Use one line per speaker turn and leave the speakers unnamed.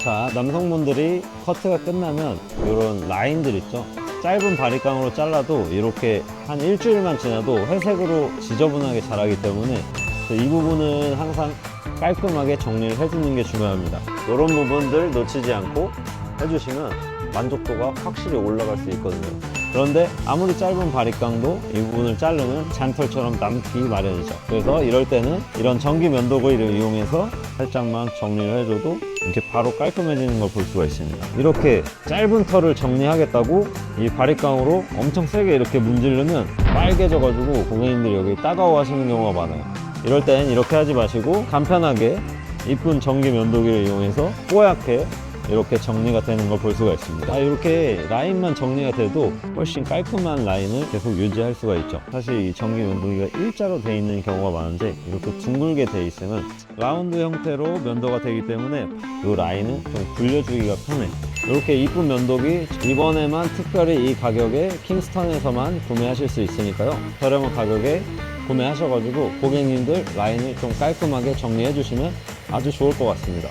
자, 남성분들이 커트가 끝나면 이런 라인들 있죠. 짧은 바리깡으로 잘라도 이렇게 한 일주일만 지나도 회색으로 지저분하게 자라기 때문에 이 부분은 항상 깔끔하게 정리를 해주는 게 중요합니다. 이런 부분들 놓치지 않고 해주시면 만족도가 확실히 올라갈 수 있거든요. 그런데 아무리 짧은 바리깡도 이 부분을 자르면 잔털처럼 남기 마련이죠. 그래서 이럴 때는 이런 전기 면도기를 이용해서 살짝만 정리를 해줘도 이렇게 바로 깔끔해지는 걸 볼 수가 있습니다. 이렇게 짧은 털을 정리하겠다고 이 바리깡으로 엄청 세게 이렇게 문지르면 빨개져가지고 고객님들이 여기 따가워 하시는 경우가 많아요. 이럴 땐 이렇게 하지 마시고 간편하게 이쁜 전기 면도기를 이용해서 뽀얗게 이렇게 정리가 되는 걸 볼 수가 있습니다. 아, 이렇게 라인만 정리가 돼도 훨씬 깔끔한 라인을 계속 유지할 수가 있죠. 사실 이 전기 면도기가 일자로 돼 있는 경우가 많은데 이렇게 둥글게 돼 있으면 라운드 형태로 면도가 되기 때문에 이 라인은 좀 굴려주기가 편해. 이렇게 이쁜 면도기 이번에만 특별히 이 가격에 킹스턴에서만 구매하실 수 있으니까요. 저렴한 가격에 구매하셔가지고 고객님들 라인을 좀 깔끔하게 정리해 주시면 아주 좋을 것 같습니다.